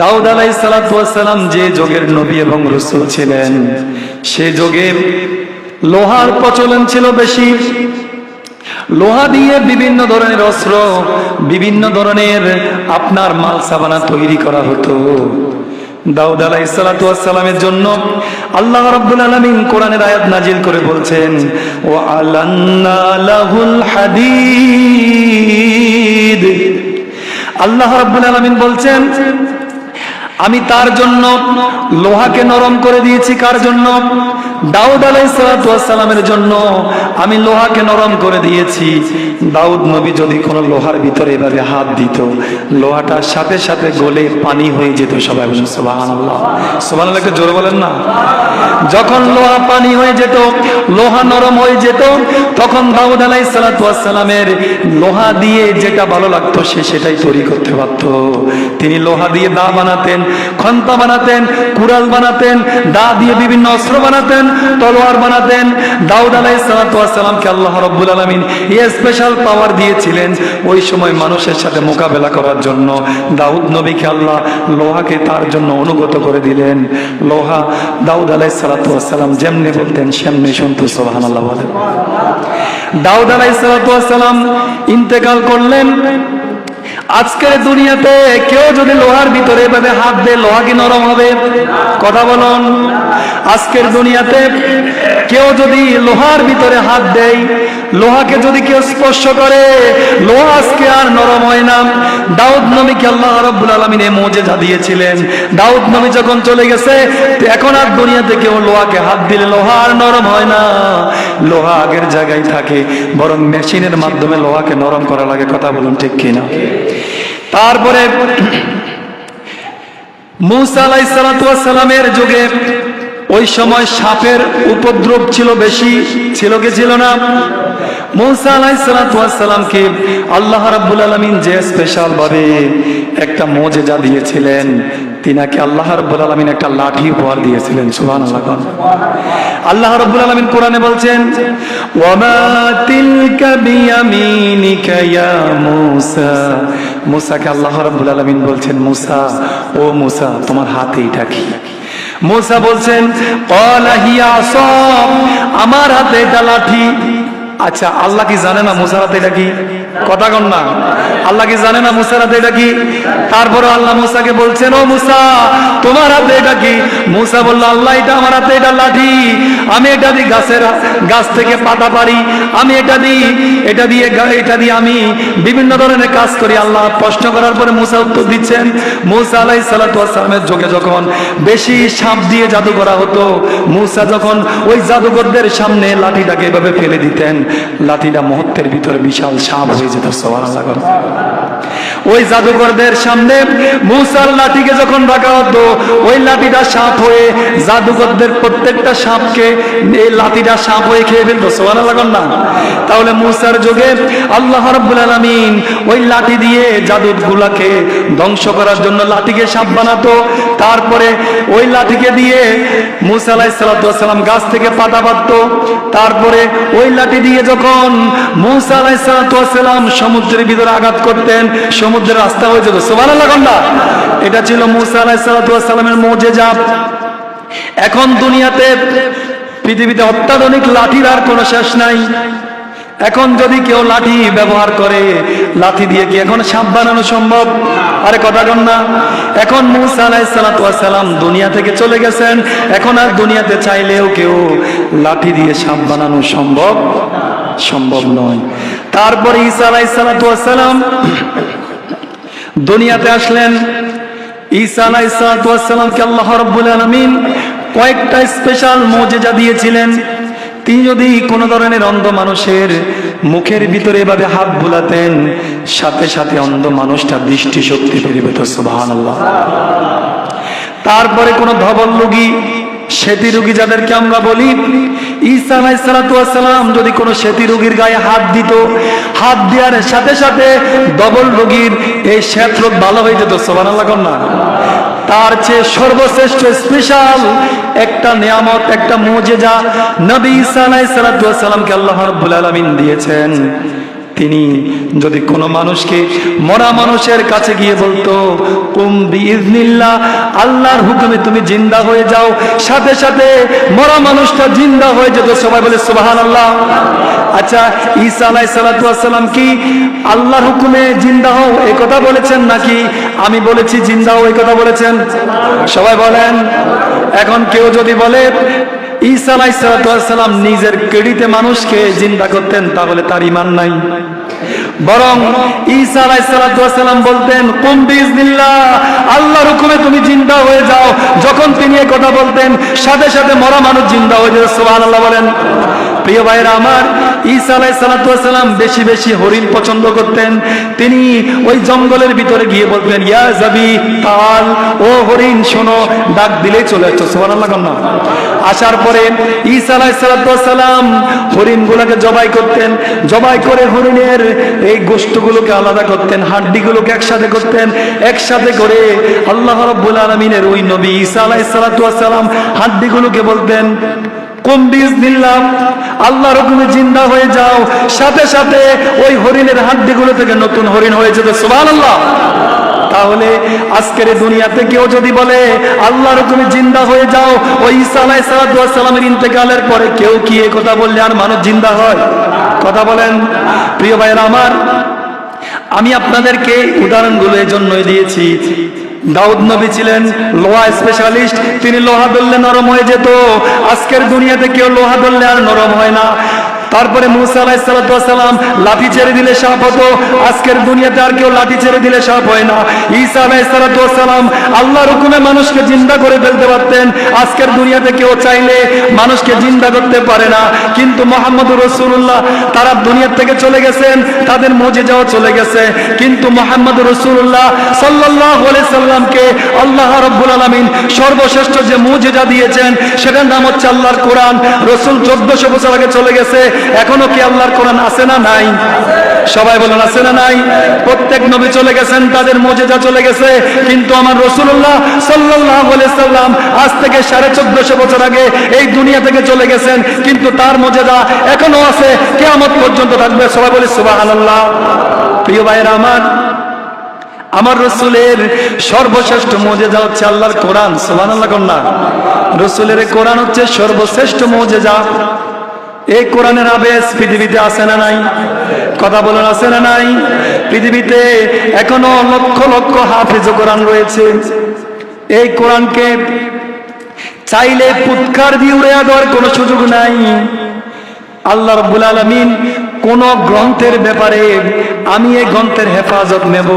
দাউদ আলাই সালাম যে যোগের নবী এবং রসুল ছিলেন, সে যোগে লোহার প্রচলন ছিল বেশি। লোহা দিয়ে বিভিন্ন ধরনের অস্ত্র, বিভিন্ন ধরনের আপনার মাল সাবানা তৈরি করা হতো। দাউদ আলাহ সালামের জন্য আল্লাহ রাব্বুল আলামিন কোরআনের আয়াত নাজিল করে বলছেন ও আলান্না লাহুল হাদিদ। আল্লাহ রাব্বুল আলামিন বলছেন আমি তার জন্য লোহাকে নরম করে দিয়েছি কার জন্য? দাউদ আলাইসালামের জন্য আমি লোহাকে নরম করে দিয়েছি। দাউদ নবী যদি কোনো লোহার ভিতরে এভাবে হাত দিত লোহাটার সাথে সাথে গলে পানি হয়ে যেত সবাই বলেন সোবাহান সোবাহান একটু জোরে বলেন না। যখন লোহা পানি হয়ে যেত, লোহা নরম হয়ে যেত, তখন দাউদ আলাইসালামের লোহা দিয়ে যেটা ভালো লাগতো সে সেটাই তৈরি করতে পারত। তিনি লোহা দিয়ে দা বানাতেন, খন্তা বানাতেন, কুড়াল বানাতেন, দা দিয়ে বিভিন্ন অস্ত্র বানাতেন তলোয়ার বানাতেন দাউদ আলাইসালামকে আল্লাহ রব্বুল আলমিন স্পেশাল পাওয়ার দিয়েছিলেন ওই সময় মানুষের সাথে মোকাবেলা করার জন্য। দাউদ নবীকে আল্লাহ লোহাকে তার জন্য অনুগত করে দিলেন। লোহা দাউদ আলাই সালাতাম যেমনি বলতেন, সেমনি শুনতো সোহান আল্লাহ বলেন। দাউদ আলাই সালাতাম ইন্তেকাল করলেন। আজকের দুনিয়াতে কেউ যদি লোহার ভিতরে এভাবে হাত দেয় লোহা কি নরম হবে? কথা বলুন। আজকের দুনিয়াতে কেউ যদি লোহার ভিতরে হাত দেয়, লোহাকে যদি কেউ স্পর্শ করে, লোহা আজকে আর নরম হয় না। দাউদ নবীকে আল্লাহ রব্বুল আলমিন এ মোজেজা দিয়েছিলেন? দাউদ নবী যখন চলে গেছে এখন আর দুনিয়াতে কেউ লোহাকে হাত দিলে লোহা আর নরম হয় না। লোহা আগের জায়গায় থাকে, বরং মেশিনের মাধ্যমে লোহাকে নরম করা লাগে। কথা বলুন ঠিক কিনা? তারপরে মুসা আলাইসালামের যুগে ওই সময় সাপের উপদ্রব ছিল বেশি, ছিল কি ছিল না? মৌসা আলাইসালামকে আল্লাহ রাবুল আলমিন যে স্পেশাল ভাবে একটা মোজে মোজেজা দিয়েছিলেন। তিনাকে আল্লাহ রাব্বুল আলমিন একটা লাঠি উপহার দিয়েছিলেন। সুহান আল্লাহ রাব্বুল আলমিন কোরআনে বলছেন মূসাকে আল্লাহ রাব্বুল আলমিন বলছেন, মূসা, ও মূসা, তোমার হাতে এটা কি? মূসা বলছেন আমার হাতে এটা লাঠি। আচ্ছা আল্লাহ কি জানে না মুসারাত এটা কি? কথা কন না। আল্লাহ কি জানে না মুসারাত এটা কি? তারপরে আল্লাহ মুসাকে বলছেন, ও মুসা, তোমার হাতে এটা কি? মুসা বলল, আল্লাহ, এটা আমার হাতে এটা লাঠি। আমি এটা দিই গাছের গাছ থেকে পাতা পারি আমি এটা দিই এটা দিয়ে এটা দিয়ে আমি বিভিন্ন ধরনের কাজ করি। আল্লাহ প্রশ্ন করার পরে মুসা উত্তর দিচ্ছেন, মুসা আলাই সালামের যোগে যখন বেশি সাপ দিয়ে জাদু করা হতো, মুসা যখন ওই জাদুকরদের সামনে লাঠিটাকে এভাবে ফেলে দিতেন, লাঠিটা মুহূর্তের ভিতরে বিশাল সাপ ওই সামনে মুসার লাঠিকে যখন রাখা হতো, ওই লাঠিটা সাপ হয়ে প্রত্যেকটা সাপকে এই লাঠিটা সাপ হয়ে খেয়ে ফেলতো না? তাহলে মুসার যুগে আল্লাহ রাব্বুল আলামিন ওই লাঠি দিয়ে জাদুগুলাকে ধ্বংস করার জন্য লাঠিকে সাপ বানাতো। তারপরে ওই লাঠিকে দিয়ে মুসা গাছ থেকে পাতা পাততো। তারপরে ওই লাঠি দিয়ে যখন মুসা আলাইহিস সালাম সমুদ্রের ভিতরে আঘাত করতেন, সমুদ্রের রাস্তা হয়ে যেত। সুবহানাল্লাহ, কন্যা। এটা ছিল মুসা আলাইহিস সালামের মুজিজা এখন দুনিয়াতে, পৃথিবীতে অত্যাধুনিক লাঠির আর কোনো শেষ নাই। এখন যদি কেউ লাঠি ব্যবহার করে, লাঠি দিয়ে কি এখন সাপ বানানো সম্ভব? আরে কথা কন না। এখন মুসা দুনিয়া থেকে চলে গেছেন। এখন আর দুনিয়াতে চাইলেও কেউ লাঠি দিয়ে সাপ বানানো সম্ভব সম্ভব নয়। তারপরে ঈসা আলাইসালাম দুনিয়াতে আসলেন। আল্লাহ রব্বুল আলমিন কয়েকটা স্পেশাল মজেজা দিয়েছিলেন। তিনি যদি কোনো ধরনের অন্ধ মানুষের মুখের ভিতরে এভাবে হাত বুলাতেন, সাথে সাথে অন্ধ মানুষটা দৃষ্টি শক্তি ফিরে পেত আল্লাহ তারপরে কোনো ধবল রোগী সেতি রোগী যাদেরকে আমরা বলি, ঈসা আলাইসালাম যদি কোনো সেতি রোগীর গায়ে হাত দিত, হাত দেওয়ার সাথে সাথে ডবল রোগীর এই শ্বেত রোগ ভালো হয়ে যেত আল্লাহ না? তার চেয়ে সর্বশ্রেষ্ঠ স্পেশাল একটা নিয়ামত, একটা মজেজা নবী ঈসা আলাইহিস সালামকে আল্লাহ রাব্বুল আলামিন দিয়েছেন। তিনি যদি কোনো মানুষকে মরা মানুষের কাছে গিয়ে বলতো, কুম আল্লাহর হুকুমে তুমি জিন্দা হয়ে যাও। সাথে সাথে মরা মানুষটা জিন্দা হয়ে যেত। সবাই বলে, সুবহানাল্লাহ। আচ্ছা ঈসা আলাইহিস সালাতু ওয়াসসালাম কি আল্লাহর হুকুমে জিন্দা হও? এই কথা বলেছেন নাকি? আমি বলেছি জিন্দা হও এই কথা বলেছেন। সবাই বলেন। এখন কেউ যদি বলে ঈসা আলাইসালাম নিজের কেড়িতে মানুষকে জিন্দা করতেন, তাহলে তার ইমান নাই। বরং ঈসা আলাইসালাম বলতেন, কুম বিজনিল্লাহ আল্লাহর তুমি জিন্দা হয়ে যাও। যখন তিনি কথা বলতেন, সাথে সাথে মরা মানুষ জিন্দা হয়ে যেত আল্লাহ বলেন। প্রিয় ভাইরা আমার, ঈসা আলাইসালাম বেশি বেশি হরিণ পছন্দ করতেন। তিনি ওই জঙ্গলের ভিতরে গিয়ে বলতেন, ইয়া যাবি, তাল, ও হরিণ, শোনো, ডাক দিলেই চলে আসছো সুবহানাল্লাহ কন্যা আসার পরে ঈসা আলাইসালাম হরিণ গুলাকে জবাই করতেন। জবাই করে হরিণের এই গোষ্ঠগুলোকে আলাদা করতেন, হাড্ডিগুলোকে একসাথে করতেন। একসাথে করে আল্লাহ রব্বুল আলমিনের ওই নবী ঈসা আলাইসালাম হাড্ডিগুলোকে বলতেন কুম বিজনিল্লাহ আল্লাহর হুকুমে জিন্দা হয়ে যাও। সাথে সাথে ওই হরিণের হাড্ডিগুলো থেকে নতুন হরিণ হয়ে যেত। সুবহানাল্লাহ। তাহলে আজকের দুনিয়াতে কেউ যদি বলে, আল্লাহর হুকুমে জিন্দা হয়ে যাও, ওই আলাইহিস সালামের ইন্তেকালের পরে কেউ কি এ কথা বললে আর মানুষ জিন্দা হয়? কথা বলেন। প্রিয় ভাইয়েরা আমার, আমি আপনাদেরকে উদাহরণগুলো এই জন্যই দিয়েছি। দাউদ নবী ছিলেন লোহা স্পেশালিস্ট তিনি লোহা ধরলে নরম হয়ে যেত। আজকের দুনিয়াতে কেউ লোহা ধরলে আর নরম হয় না। তারপরে মুসা লাঠি ছেড়ে দিলে সাপ হতো। আজকের দুনিয়াতে আর কেউ লাঠি ছেড়ে দিলে সাপ হয় না। ঈসা মানুষকে জিন্দা করে ফেলতে পারতেন। আজকের দুনিয়াতে কেউ চাইলে মানুষকে জিন্দা করতে পারে না। কিন্তু মোহাম্মদ রসুল্লাহ তারা থেকে চলে গেছেন, তাদের মজে যাওয়া চলে গেছে। কিন্তু মোহাম্মদ রসুল্লাহ সাল্লাহ সাল্লামকে আল্লাহ রব্বুল আলমিন সর্বশ্রেষ্ঠ যে মুজেজা দিয়েছেন, সেটার নাম হচ্ছে আল্লাহর কোরআন। রসুল চোদ্দশো বছর আগে চলে গেছে এখনও কি আল্লাহর কোরআন আছে না নাই? সবাই বলেন, আছে না নাই? প্রত্যেক নবী চলে গেছেন, তাদের মজেজা চলে গেছে, কিন্তু আমার রসুল্লাহ সাল্লাহ সাল্লাম আজ থেকে সাড়ে চোদ্দশো বছর আগে এই দুনিয়া থেকে চলে গেছেন, কিন্তু তার মজেদা এখনও আছে কেমন পর্যন্ত থাকবে। সবাই বলে সুবাহ আল্লাহ প্রিয় ভাইয়েরা আমার আমার রসুলের সর্বশ্রেষ্ঠ মজেজা হচ্ছে আল্লাহর কোরআন সোহান আল্লাহ কন্যা রসুলের কোরআন হচ্ছে সর্বশ্রেষ্ঠ মজেজা এই কোরআনের আবেশ পৃথিবীতে আছে না নাই? কথা বলেন, আছে না নাই? পৃথিবীতে এখনও লক্ষ লক্ষ হাফিজ কোরআন রয়েছে। এই কোরআনকে চাইলে পুৎকার দিয়ে উড়ে দেওয়ার কোনো সুযোগ নাই। আল্লাহ রব্বুল আলমিন কোন গ্রন্থের ব্যাপারে আমি এই গ্রন্থের হেফাজত নেব।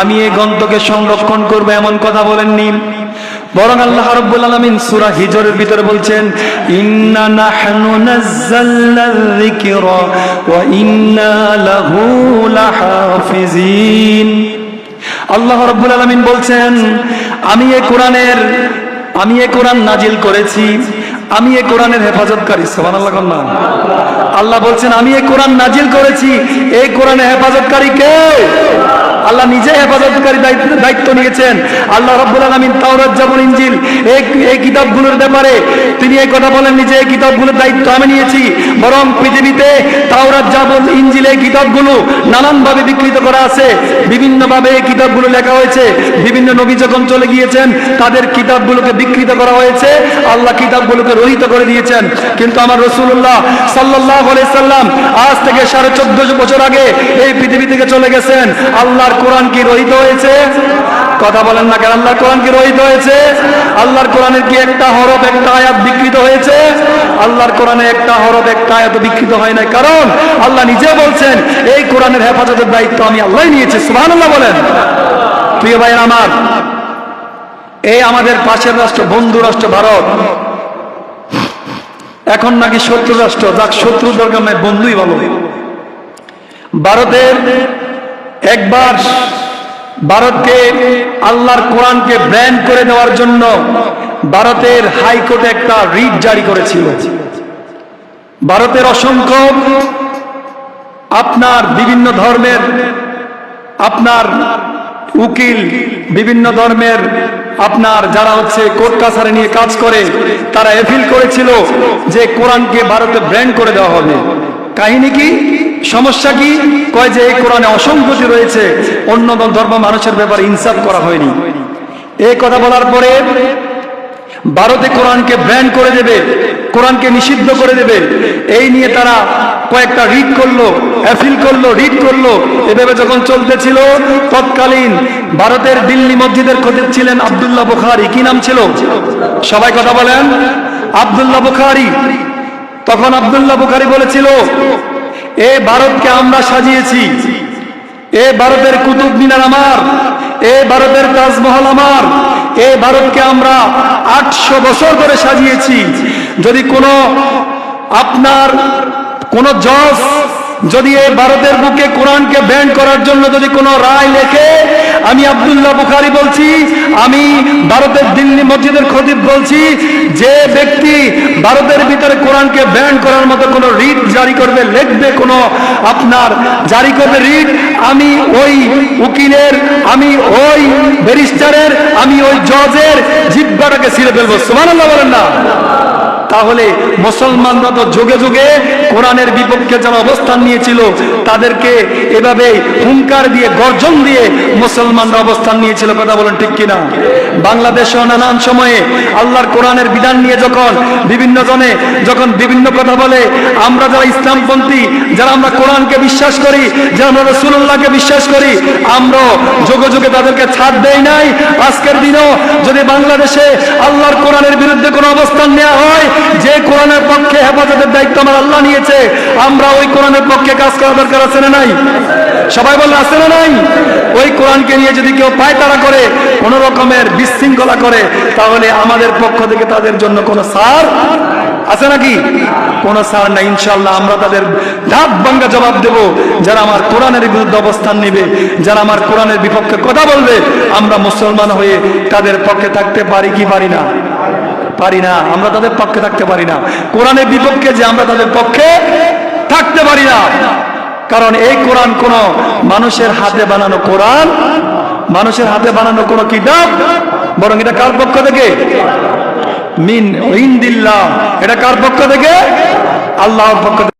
আমি এই গ্রন্থকে সংরক্ষণ করব, এমন কথা বলেননি। বরং আল্লাহ রব্বুল আলমিন সুরা হিজরের ভিতরে বলছেন, ইন্না নাহনু নাজ্জালনা যিকরা ওয়া ইন্না লাহু লাহাফিজিন আল্লাহ রব্বুল আলমিন বলছেন, আমি এই কোরআনের, আমি এ কোরআন নাজিল করেছি। আমি এ কোরআনের হেফাজতকারী। সোহান আল্লাহ কন্যা আল্লাহ বলছেন, আমি এ কোরআন নাজিল করেছি। এই কোরআনের হেফাজতকারী কে? আল্লাহ নিজে হেফাজতকারী দায়িত্ব নিয়েছেন। আল্লাহ রব্বুল আলমিন তাওরাত, যেমন ইঞ্জিল এই এই কিতাবগুলোর ব্যাপারে তিনি এই কথা বলেন নিজে, এই কিতাবগুলোর দায়িত্ব আমি নিয়েছি। বরং পৃথিবীতে তাওরাত যেমন ইঞ্জিল এই কিতাবগুলো নানানভাবে বিকৃত করা আছে। বিভিন্নভাবে এই কিতাবগুলো লেখা হয়েছে। বিভিন্ন নবী যখন চলে গিয়েছেন, তাদের কিতাবগুলোকে বিকৃত করা হয়েছে। আল্লাহ কিতাবগুলোকে রহিত করে দিয়েছেন। কিন্তু আমার রসুল্লাহ সাল্লাম আজ থেকে সাড়ে বছর আগে এই পৃথিবী থেকে চলে গেছেন। আল্লাহর কোরআন কি রহিত হয়েছে? কথা বলেন না কেন? আল্লাহর কোরআন কি রহিত হয়েছে? আল্লাহর কোরআনের কি একটা হরফ, একটা আয়াত বিকৃত হয়েছে? আল্লাহর কোরআনে একটা হরফ, একটা আয়াত বিকৃত হয় কারণ আল্লাহ নিজে বলছেন, এই কোরআনের হেফাজতের দায়িত্ব আমি আল্লাহ নিয়েছি। সুবহানাল্লাহ বলেন। প্রিয় আমার, এই আমাদের পাশের রাষ্ট্র, বন্ধু রাষ্ট্র ভারত এখন নাকি শত্রু রাষ্ট্র, যাক শত্রু দরকার বন্ধুই ভালো। ভারতের একবার ভারতকে, আল্লাহর কোরআনকে ব্যান করে দেওয়ার জন্য ভারতের হাইকোর্টে একটা রিট জারি করেছিল। ভারতের অসংখ্য আপনার বিভিন্ন ধর্মের, আপনার উকিল, বিভিন্ন ধর্মের আপনার যারা হচ্ছে কোর্ট কাছারি নিয়ে কাজ করে, তারা এফিল করেছিল যে কোরআনকে ভারতে ব্র্যান্ড করে দেওয়া হবে। কাহিনী কি? সমস্যা কি? কয় যে এই কোরআনে অসংগতি রয়েছে, অন্য ধর্ম মানুষের ব্যাপারে ইনসাফ করা হয়নি। এই কথা বলার পরে ভারতে কোরআনকে ব্যান করে দেবে, কোরআনকে নিষিদ্ধ করে দেবে, এই নিয়ে তারা কয়েকটা রিড করল অ্যাফিল করল রিড করল। এভাবে যখন চলতেছিল, তৎকালীন ভারতের দিল্লি মসজিদের খতিব ছিলেন আব্দুল্লাহ বুখারি। কি নাম ছিল? সবাই কথা বলেন। আব্দুল্লাহ বুখারি। তখন আব্দুল্লাহ বুখারি বলেছিল, এ ভারতকে আমরা সাজিয়েছি। এ ভারতের কুতুব মিনার আমার। এ ভারতের তাজমহল আমার। এ ভারতকে আমরা আটশো বছর ধরে সাজিয়েছি। যদি কোনো আপনার কোন জজ যদি এই ভারতের বুকে কোরআনকে ব্যান করার জন্য যদি কোনো রায় লেখে, আমি আব্দুল্লাহ বুখারি বলছি, আমি ভারতের দিল্লি মসজিদের খতিব বলছি, যে ব্যক্তি ভারতের ভিতরে কোরআনকে ব্যান করার মতো কোনো রিট জারি করবে, লিখবে কোনো আপনার জারি করবে রিট, আমি ওই উকিলের, আমি ওই ব্যারিস্টারের, আমি ওই জজের জিব্বাটাকে ছিঁড়ে ফেলব। সুবহানাল্লাহ বলেন না। তাহলে মুসলমানরা তো যুগে যুগে কোরআনের বিপক্ষে যারা অবস্থান নিয়েছিল, তাদেরকে এভাবে হুঙ্কার দিয়ে, গর্জন দিয়ে মুসলমানরা অবস্থান নিয়েছিল। কথা বলেন ঠিক কিনা? বাংলাদেশেও নানান সময়ে আল্লাহর কোরআনের বিধান নিয়ে যখন বিভিন্ন জনে যখন বিভিন্ন কথা বলে, আমরা যারা ইসলামপন্থী, যারা আমরা কোরআনকে বিশ্বাস করি, যারা আমরা রসুল্লাহকে বিশ্বাস করি আমরা যুগে যুগে তাদেরকে ছাড় দেই নাই। আজকের দিনও যদি বাংলাদেশে আল্লাহর কোরআনের বিরুদ্ধে কোনো অবস্থান নেওয়া হয় যে কোরআনের পক্ষে হেফাজতের দায়িত্ব আমার আল্লাহ নিয়েছে, আমরা ওই কোরআনের পক্ষে কাজ করা দরকার আছে না নাই? সবাই বললে আছে না নাই? ওই কোরআনকে নিয়ে যদি কেউ পায়তারা করে, কোন রকমের বিশৃঙ্খলা করে, তাহলে আমাদের পক্ষ থেকে তাদের জন্য কোনো সার আছে নাকি? কোন সার নাই ইনশাল্লাহ আমরা তাদের ধাপ ভাঙ্গা জবাব দেব। যারা আমার কোরআনের বিরুদ্ধে অবস্থান নেবে, যারা আমার কোরআনের বিপক্ষে কথা বলবে, আমরা মুসলমান হয়ে তাদের পক্ষে থাকতে পারি কি পারি না? পারি না, আমরা তাদের পক্ষে থাকতে পারি না। কোরআনের বিপক্ষে যে আমরা তাদের পক্ষে থাকতে পারি না। কারণ এই কোরআন কোন মানুষের হাতে বানানো কোরআন, মানুষের হাতে বানানো কোন কিতাব, বরং এটা কার পক্ষ থেকে? মিন ইন্দিল্লাহ। এটা কার পক্ষ থেকে? আল্লাহর পক্ষ থেকে।